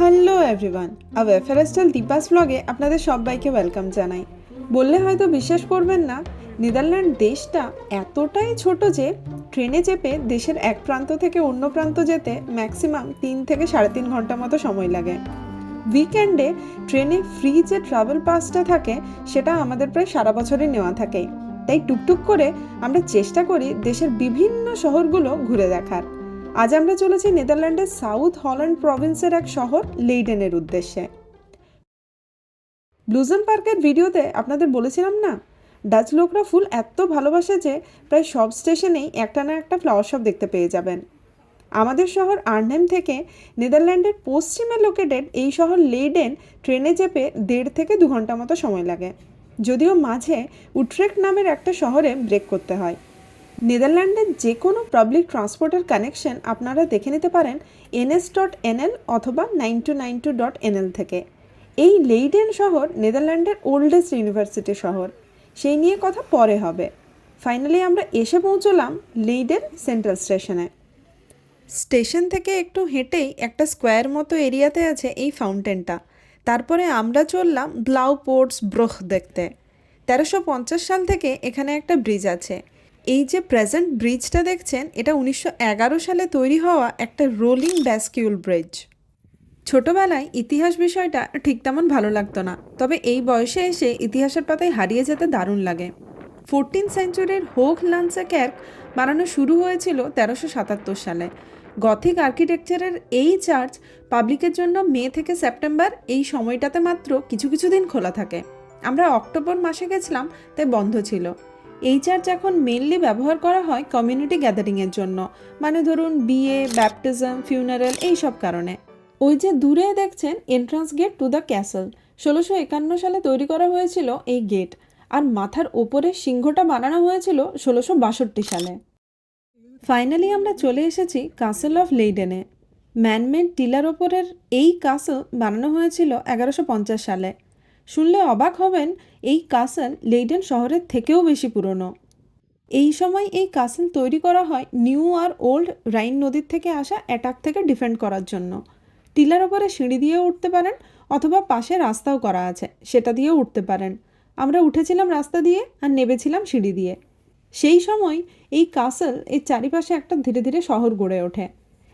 Hello everyone আর ওয়েফারেস্টাল দীপাস ব্লগে আপনাদের সবাইকে ওয়েলকাম জানাই। বললে হয়তো বিশ্বাস করবেন না, নেদারল্যান্ড দেশটা এতটাই ছোট যে ট্রেনে চেপে দেশের এক প্রান্ত থেকে অন্য প্রান্ত যেতে ম্যাক্সিমাম তিন থেকে সাড়ে তিন ঘণ্টা মতো সময় লাগে। উইকেন্ডে ট্রেনে ফ্রি যে ট্রাভেল পাসটা থাকে, সেটা আমাদের প্রায় সারা বছরই নেওয়া থাকে। তাই টুকটুক করে আমরা চেষ্টা করি দেশের বিভিন্ন শহরগুলো ঘুরে দেখার। আজ আমরা চলেছি নেদারল্যান্ডের সাউথ হল্যান্ড প্রভিন্সের এক শহর, লেইডেনের উদ্দেশ্যে। ব্লুজন পার্কের ভিডিওতে আপনাদের বলেছিলাম না, ডাচ লোকরা ফুল এত ভালোবাসে যে প্রায় সব স্টেশনেই একটা না একটা ফ্লাওয়ার শপ দেখতে পেয়ে যাবেন। আমাদের শহর আর্নহেম থেকে নেদারল্যান্ডের পশ্চিমে লোকেটেড এই শহর লেইডেন ট্রেনে চেপে দেড় থেকে দু ঘণ্টা মতো সময় লাগে। যদিও মাঝে উট্রেক নামের একটা শহরে ব্রেক করতে হয়। নেদারল্যান্ডের যে কোনো পাবলিক ট্রান্সপোর্টের কানেকশন আপনারা দেখে নিতে পারেন N S dot N L অথবা nine two nine two dot N L থেকে। এই লেইডেন শহর নেদারল্যান্ডের ওল্ডেস্ট ইউনিভার্সিটি শহর। সেই নিয়ে কথা পরে হবে। ফাইনালি আমরা এসে পৌঁছলাম লেইডেন সেন্ট্রাল স্টেশনে স্টেশন থেকে একটু হেঁটেই একটা স্কোয়ার মতো এরিয়াতে আছে এই ফাউন্টেনটা তারপরে আমরা চললাম ব্লাউ পোর্টস ব্রোহ দেখতে। তেরোশো পঞ্চাশ সাল থেকে এখানে একটা ব্রিজ আছে। এই যে প্রেজেন্ট ব্রিজটা দেখছেন, এটা উনিশশো এগারো সালে তৈরি হওয়া একটা রোলিং ব্যাসকিউল ব্রিজ ছোটবেলায় ইতিহাস বিষয়টা ঠিক তেমন ভালো লাগতো না, তবে এই বয়সে এসে ইতিহাসের পাতায় হারিয়ে যেতে দারুণ লাগে। ফোরটিন সেঞ্চুরির হোক, লান্সা, ক্যার্ক বানানো শুরু হয়েছিল তেরোশো সাতাত্তর সালে। গথিক আর্কিটেকচারের এই চার্চ পাবলিকের জন্য মে থেকে সেপ্টেম্বর এই সময়টাতে মাত্র কিছু কিছু দিন খোলা থাকে। আমরা অক্টোবর মাসে গেছিলাম, তাই বন্ধ ছিল। এই চার্চ এখন মেনলি ব্যবহার করা হয় কমিউনিটি গ্যাদারিংয়ের জন্য মানে ধরুন বিয়ে ব্যাপটিজম ফিউনারেল এই সব কারণে। ওই যে দূরে দেখছেন entrance gate to the castle ষোলোশো একান্ন সালে তৈরি করা হয়েছিল এই গেট আর মাথার ওপরে সিংহটা বানানো হয়েছিল ষোলোশো বাষট্টি সালে। ফাইনালি আমরা চলে এসেছি কাসেল অফ লেইডেনে ম্যানমেড টিলার ওপরের এই কাসেল বানানো হয়েছিল এগারোশো পঞ্চাশ সালে। শুনলে অবাক হবেন, এই কাসেল লেইডেন শহরের থেকেও বেশি পুরনো। এই সময় এই কাসেল তৈরি করা হয় নিউ আর ওল্ড রাইন নদীর থেকে আসা অ্যাটাক থেকে ডিফেন্ড করার জন্য। টিলার ওপরে সিঁড়ি দিয়েও উঠতে পারেন অথবা পাশে রাস্তাও করা আছে, সেটা দিয়েও উঠতে পারেন। আমরা উঠেছিলাম রাস্তা দিয়ে আর নেবেছিলাম সিঁড়ি দিয়ে। সেই সময় এই কাসেল এর চারিপাশে একটা ধীরে ধীরে শহর গড়ে ওঠে।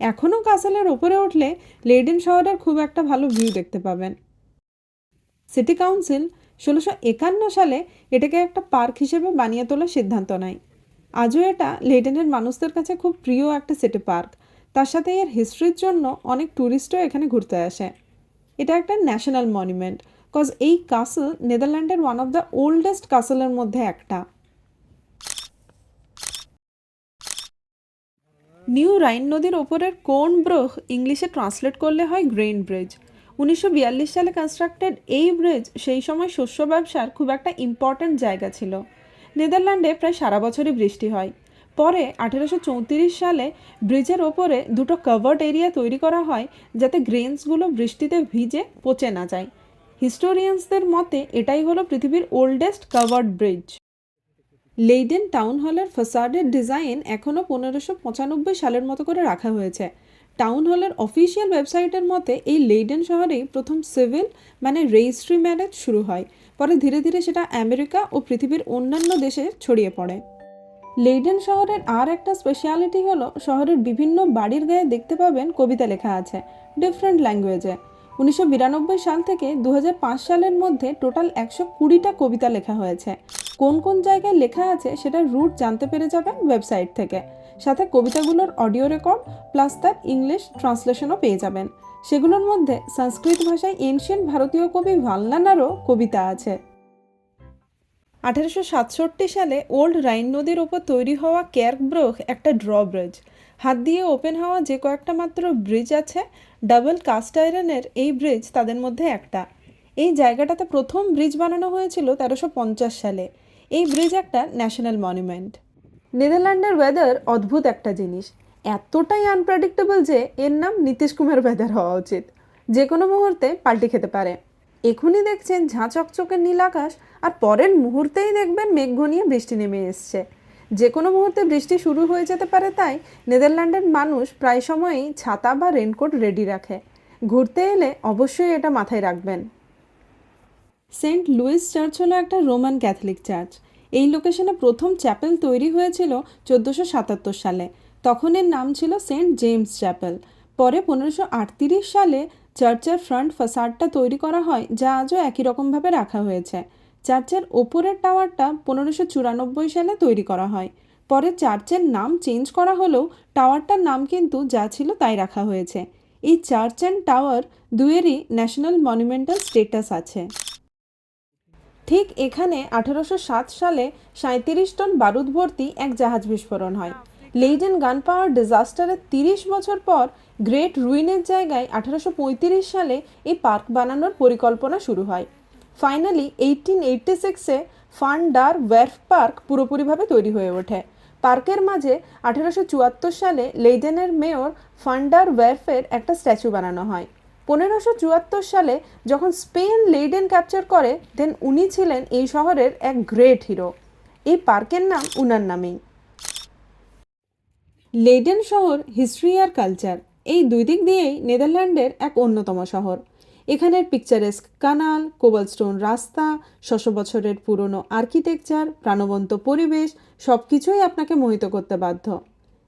এখনও কাসেলের ওপরে উঠলে লেডেন শহরের খুব একটা ভালো ভিউ দেখতে পাবেন। সিটি কাউন্সিল ষোলোশো একান্ন সালে এটাকে একটা পার্ক হিসেবে বানিয়ে তোলার সিদ্ধান্ত নেয়। আজও এটা লেডেনের মানুষদের কাছে খুব প্রিয় একটা সিটি পার্ক। তার সাথে এর হিস্ট্রির জন্য অনেক ট্যুরিস্টও এখানে ঘুরতে আসে। এটা একটা ন্যাশনাল মনুমেন্ট কজ এই কাসল নেদারল্যান্ডের ওয়ান অফ দ্য ওল্ডেস্ট কাসলের মধ্যে একটা। নিউ রাইন নদীর ওপরের কোন ব্রোহ ইংলিশে ট্রান্সলেট করলে হয় গ্রেন ব্রিজ। উনিশশো বিয়াল্লিশ সালে কনস্ট্রাক্টেড এই ব্রিজ সেই সময় শস্য ব্যবসার খুব একটা ইম্পর্ট্যান্ট জায়গা ছিল। নেদারল্যান্ডে প্রায় সারা বছরই বৃষ্টি হয়। পরে আঠেরোশো চৌত্রিশ সালে ব্রিজের ওপরে দুটো কভার্ড এরিয়া তৈরি করা হয়, যাতে গ্রেনসগুলো বৃষ্টিতে ভিজে পচে না যায়। হিস্টোরিয়ানসদের মতে এটাই হলো পৃথিবীর oldest covered bridge Leiden town হলের ফাসাডের ডিজাইন এখনও পনেরোশো পঁচানব্বই সালের মতো করে রাখা হয়েছে। টাউন হলের অফিসিয়াল ওয়েবসাইটের মতে এই লেইডেন শহরেই প্রথম সিভিল মানে রেজিস্ট্রি ম্যারেজ শুরু হয়। পরে ধীরে ধীরে সেটা আমেরিকা ও পৃথিবীর অন্যান্য দেশে ছড়িয়ে পড়ে। লেইডেন শহরের আর একটা স্পেশালিটি হলো শহরের বিভিন্ন বাড়ির গায়ে দেখতে পাবেন কবিতা লেখা আছে ডিফারেন্ট ল্যাঙ্গুয়েজে উনিশশো বিরানব্বই সাল থেকে দু হাজার পাঁচ সালের মধ্যে টোটাল একশো কুড়িটা কবিতা লেখা হয়েছে। কোন কোন জায়গায় লেখা আছে সেটার রুট জানতে পেরে যাবেন ওয়েবসাইট থেকে। সাথে কবিতাগুলোর অডিও রেকর্ড, প্লাস তার ইংলিশ ট্রান্সলেশনও পেয়ে যাবেন। সেগুলোর মধ্যে সংস্কৃত ভাষায় এনশিয়েন্ট ভারতীয় কবি ভাল্লানারও কবিতা আছে। আঠারোশো সাতষট্টি সালে ওল্ড রাইন নদীর ওপর তৈরি হওয়া ক্যার্কব্রোক একটা ড্র ব্রিজ হাত দিয়ে ওপেন হওয়া যে কয়েকটা মাত্র ব্রিজ আছে, ডাবল কাস্ট আয়রনের এই ব্রিজ তাদের মধ্যে একটা। এই জায়গাটাতে প্রথম ব্রিজ বানানো হয়েছিল তেরোশো সালে। এই ব্রিজ একটা ন্যাশনাল মনুমেন্ট। নেদারল্যান্ডের ওয়েদার অদ্ভুত একটা জিনিস। এতটাই আনপ্রেডিক্টেবল যে এর নাম নীতিশ কুমার ওয়েদার হওয়া উচিত। যে কোনো মুহূর্তে পাল্টে খেতে পারে। এখনই দেখছেন ঝাঁ চকচকে নীল আকাশ আর পরের মুহূর্তেই দেখবেন মেঘ ঘনিয়ে বৃষ্টি নেমে এসছে। যে কোনো মুহূর্তে বৃষ্টি শুরু হয়ে যেতে পারে তাই নেদারল্যান্ডের মানুষ প্রায় সময়ই ছাতা বা রেনকোট রেডি রাখে। ঘুরতে এলে অবশ্যই এটা মাথায় রাখবেন। সেন্ট লুইস চার্চ হলো একটা রোমান ক্যাথলিক চার্চ। এই লোকেশনে প্রথম চ্যাপেল তৈরি হয়েছিল চোদ্দোশো সাতাত্তর সালে। তখন এর নাম ছিল সেন্ট জেমস চ্যাপেল। পরে পনেরোশো আটত্রিশ সালে চার্চের ফ্রন্ট ফাসাডটা তৈরি করা হয়, যা আজও একই রকমভাবে রাখা হয়েছে। চার্চের ওপরের টাওয়ারটা পনেরোশো চুরানব্বই সালে তৈরি করা হয়। পরে চার্চের নাম চেঞ্জ করা হলেও টাওয়ারটার নাম কিন্তু যা ছিল তাই রাখা হয়েছে। এই চার্চ অ্যান্ড টাওয়ার দুয়েরই ন্যাশনাল মনুমেন্টাল স্টেটাস আছে। ঠিক এখানে আঠারোশো সাত সালে সাঁত্রিশ টন বারুদ ভর্তি এক জাহাজ বিস্ফোরণ হয়। লেইডেন গান পাওয়ার ডিজাস্টারের তিরিশ বছর পর গ্রেট রুইনের জায়গায় আঠারোশো পঁয়ত্রিশ সালে এই পার্ক বানানোর পরিকল্পনা শুরু হয়। ফাইনালি এইটিন এইটটি সিক্সে ফান ডার ওয়ার্ফ পার্ক পুরোপুরিভাবে তৈরি হয়ে ওঠে। পার্কের মাঝে আঠেরোশো সালে লেইডেনের মেয়র ফান্ডার ওয়ার্ফের একটা স্ট্যাচু বানানো হয়। পনেরোশো চুয়াত্তর সালে যখন স্পেন লেইডেন ক্যাপচার করে দেন উনি ছিলেন এই শহরের এক গ্রেট হিরো। এই পার্কের নাম উনার নামেই। লেইডেন শহর হিস্ট্রি আর কালচার, এই দুই দিক দিয়েই নেদারল্যান্ডের এক অন্যতম শহর। এখানের পিকচারেস্ক কানাল কোবালস্টোন রাস্তা শশ বছরের পুরনো আর্কিটেকচার প্রাণবন্ত পরিবেশ সব কিছুই আপনাকে মোহিত করতে বাধ্য।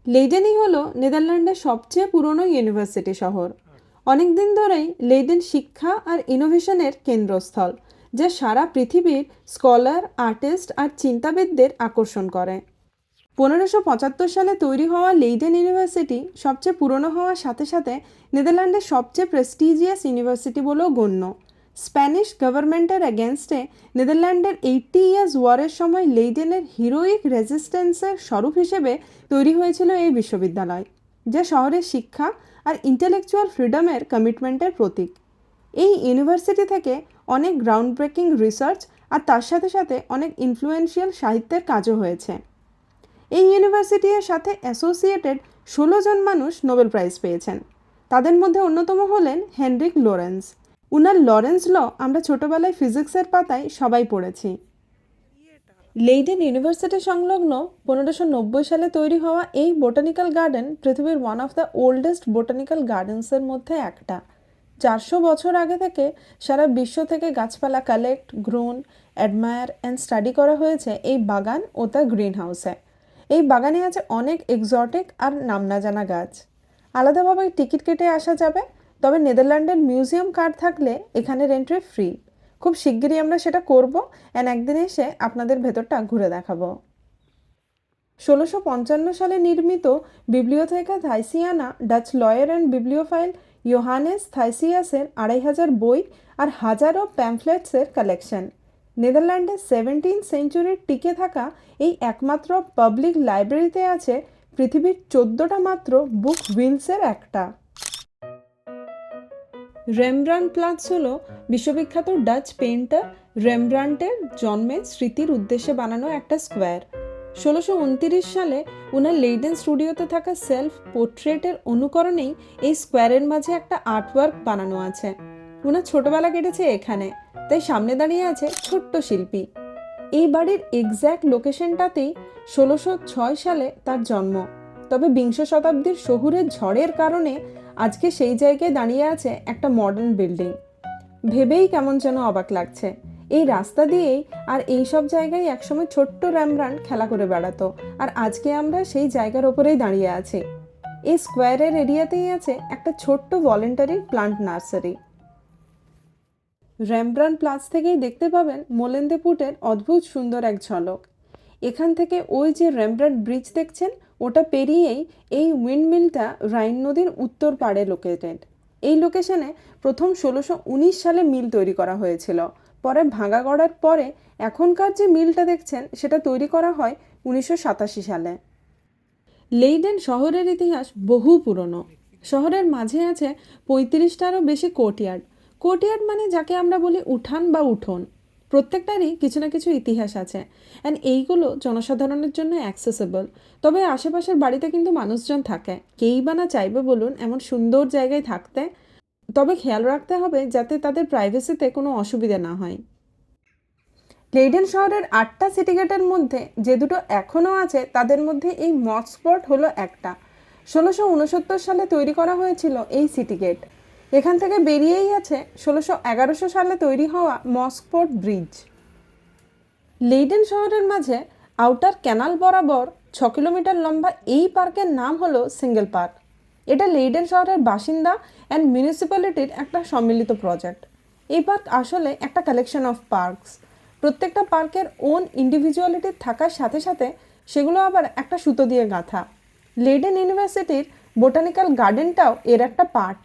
লেইডেনই হলো নেদারল্যান্ডের সবচেয়ে পুরনো ইউনিভার্সিটি শহর। অনেক দিন ধরেই লেইডেন শিক্ষা আর ইনোভেশনের কেন্দ্রস্থল, যা সারা পৃথিবীর স্কলার আর্টিস্ট আর চিন্তাবিদদের আকর্ষণ করে। পনেরোশো পঁচাত্তর সালে তৈরি হওয়া লেইডেন ইউনিভার্সিটি সবচেয়ে পুরনো হওয়ার সাথে সাথে নেদারল্যান্ডের সবচেয়ে প্রেস্টিজিয়াস ইউনিভার্সিটি বলেও গণ্য। স্প্যানিশ গভর্নমেন্টের অ্যাগেনস্টে নেদারল্যান্ডের এইটটি ইয়ার্স ওয়ারের সময় লেইডেনের হিরোইক রেজিস্ট্যান্সের স্বরূপ হিসেবে তৈরি হয়েছিল এই বিশ্ববিদ্যালয়। যা শহরের শিক্ষা আর ইন্টেলেকচুয়াল ফ্রিডমের কমিটমেন্টের প্রতীক। এই ইউনিভার্সিটি থেকে অনেক গ্রাউন্ড ব্রেকিং রিসার্চ আর তার সাথে সাথে অনেক ইনফ্লুয়েন্সিয়াল সাহিত্যের কাজও হয়েছে। এই ইউনিভার্সিটির সাথে অ্যাসোসিয়েটেড ষোলো জন মানুষ নোবেল প্রাইজ পেয়েছেন। তাদের মধ্যে অন্যতম হলেন হেনরিক লরেন্স। উনার লরেন্স ল আমরা ছোটবেলায় ফিজিক্সের পাতায় সবাই পড়েছি। লেইডেন ইউনিভার্সিটি সংলগ্ন পনেরোশো নব্বই সালে তৈরি হওয়া এই বোটানিক্যাল গার্ডেন পৃথিবীর one of the oldest botanical গার্ডেন্সের মধ্যে একটা। চারশো বছর আগে থেকে সারা বিশ্ব থেকে গাছপালা collect grown admire and study করা হয়েছে এই বাগান ও তার গ্রিন হাউসে এই বাগানে আছে অনেক এক্সটিক আর নাম না জানা গাছ। আলাদাভাবে টিকিট কেটে আসা যাবে, তবে নেদারল্যান্ডের মিউজিয়াম কার্ড থাকলে এখানের এন্ট্রি ফ্রি খুব শিগগিরই আমরা সেটা করব অ্যান্ড একদিন এসে আপনাদের ভেতরটা ঘুরে দেখাবো। ষোলোশো পঞ্চান্ন সালে নির্মিত Bibliotheca Thysiana, Dutch lawyer and bibliophile Johannes থাইসিয়াসের আড়াই হাজার বই আর হাজারো প্যাম্ফলেটসের কালেকশন। নেদারল্যান্ডের সেভেন্টিন সেঞ্চুরির টিকে থাকা এই একমাত্র পাবলিক লাইব্রেরিতে আছে পৃথিবীর চোদ্দোটা মাত্র বুক উইলসের একটা। রেমব্রান্ড প্লাস হল বিশ্ববিখ্যাত ডাচ পেইন্টার রেমব্রান্টের জন্মের স্মৃতির উদ্দেশ্যে বানানো একটা স্কোয়ার ষোলোশো উনতিরিশ সালে উনার লেইডেন স্টুডিওতে থাকা সেলফ পোর্ট্রেটের অনুকরণেই এই স্কোয়ারের মাঝে একটা আর্টওয়ার্ক বানানো আছে। উনার ছোটবেলা কেটেছে এখানে, তাই সামনে দাঁড়িয়ে আছে ছোট্ট শিল্পী। এই বাড়ির এক্স্যাক্ট লোকেশনটাতেই ষোলোশো ছয় সালে তার জন্ম। তবে বিংশ শতাব্দীর শহুরের ঝড়ের কারণে আজকে সেই জায়গায় দাঁড়িয়ে আছে একটা মডার্ন বিল্ডিং ভেবেই কেমন যেন অবাক লাগছে। এই রাস্তা দিয়েই আর এই সব জায়গায় একসময় ছোট্ট র্যামব্রান্ড খেলা করে বেড়াতো, আর আজকে আমরা সেই জায়গার ওপরেই দাঁড়িয়ে আছি। এই স্কোয়ারের এরিয়াতেই আছে একটা ছোট্ট voluntary plant nursery Rembrandt plus থেকেই দেখতে পাবেন মোলেন্দেপুটের অদ্ভুত সুন্দর এক ঝলক। এখান থেকে ওই যে র্যামব্রান্ড ব্রিজ দেখছেন ওটা পেরিয়েই এই উইন্ডমিলটা রাইন নদীর উত্তর পাড়ে লোকেটেড এই লোকেশনে প্রথম ষোলোশো উনিশ সালে মিল তৈরি করা হয়েছিল। পরে ভাঙা গড়ার পরে এখনকার যে মিলটা দেখছেন, সেটা তৈরি করা হয় উনিশশো সাতাশি সালে। লেইডেন শহরের ইতিহাস বহু পুরনো। শহরের মাঝে আছে পঁয়ত্রিশটারও বেশি কোর্টইয়ার্ড কোর্টইয়ার্ড মানে যাকে আমরা বলি উঠান বা উঠোন। প্রত্যেকটারই কিছু না কিছু ইতিহাস আছে। অ্যান্ড এইগুলো জনসাধারণের জন্য অ্যাক্সেসেবল তবে আশেপাশের বাড়িতে কিন্তু মানুষজন থাকে। কেই বা না চাইবে বলুন, এমন সুন্দর জায়গায় থাকতে। তবে খেয়াল রাখতে হবে যাতে তাদের প্রাইভেসিতে কোনো অসুবিধা না হয়। লেইডেন শহরের আটটা সিটি গেটের মধ্যে যে দুটো এখনও আছে, তাদের মধ্যে এই মক স্পট হলো একটা। ষোলোশো উনসত্তর সালে তৈরি করা হয়েছিল এই সিটি গেট এখান থেকে বেরিয়েই আছে ষোলোশো এগারোশো সালে তৈরি হওয়া মস্কপোর্ট ব্রিজ। লেইডেন শহরের মাঝে আউটার ক্যানাল বরাবর ছ কিলোমিটার লম্বা এই পার্কের নাম হলো সিঙ্গেল পার্ক। এটা লেইডেন শহরের বাসিন্দা অ্যান্ড মিউনিসিপ্যালিটির একটা সম্মিলিত প্রজেক্ট এই পার্ক আসলে একটা কালেকশন অফ পার্কস প্রত্যেকটা পার্কের ওন ইন্ডিভিজুয়ালিটি থাকার সাথে সাথে সেগুলো আবার একটা সুতো দিয়ে গাঁথা। লেইডেন ইউনিভার্সিটির বোটানিক্যাল গার্ডেনটাও এর একটা পার্ট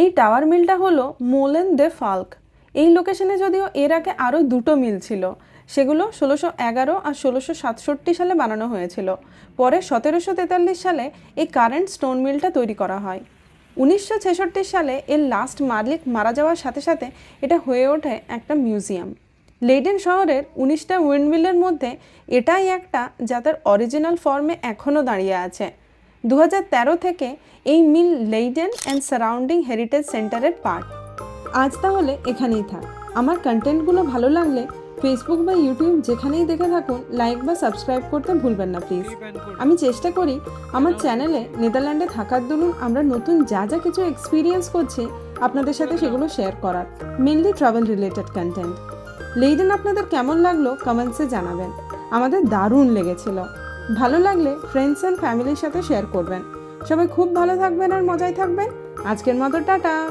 এই টাওয়ার মিলটা হলো মোলেন দে ফাল্ক। এই লোকেশনে যদিও এর আগে আরও দুটো মিল ছিল, সেগুলো ষোলোশো এগারো আর ষোলোশো সাতষট্টি সালে বানানো হয়েছিল। পরে সতেরোশো তেতাল্লিশ সালে এই কারেন্ট স্টোন মিলটা তৈরি করা হয়। উনিশশো ছেষট্টি সালে এর লাস্ট মালিক মারা যাওয়ার সাথে সাথে এটা হয়ে ওঠে একটা মিউজিয়াম। লেডেন শহরের উনিশটা উইন্ডমিলের মধ্যে এটাই একটা যা তার অরিজিনাল ফর্মে এখনও দাঁড়িয়ে আছে। দু হাজার তেরো থেকে এই mill Leiden and surrounding heritage সেন্টারের পার্ট। আজ তাহলে এখানেই থাক। আমার কন্টেন্টগুলো ভালো লাগলে ফেসবুক বা ইউটিউব যেখানেই দেখে থাকুন, লাইক বা সাবস্ক্রাইব করতে ভুলবেন না, প্লিজ। আমি চেষ্টা করি আমার চ্যানেলে নেদারল্যান্ডে থাকার দরুন আমরা নতুন যা যা কিছু এক্সপিরিয়েন্স করছি, আপনাদের সাথে সেগুলো শেয়ার করার। Mainly travel related content Leiden আপনাদের কেমন লাগল কমেন্টসে জানাবেন। আমাদের দারুণ লেগেছিল। ভালো লাগলে ফ্রেন্ডস অ্যান্ড ফ্যামিলির সাথে শেয়ার করবেন। সবাই খুব ভালো থাকবেন আর মজায় থাকবেন। আজকের মতো টাটা।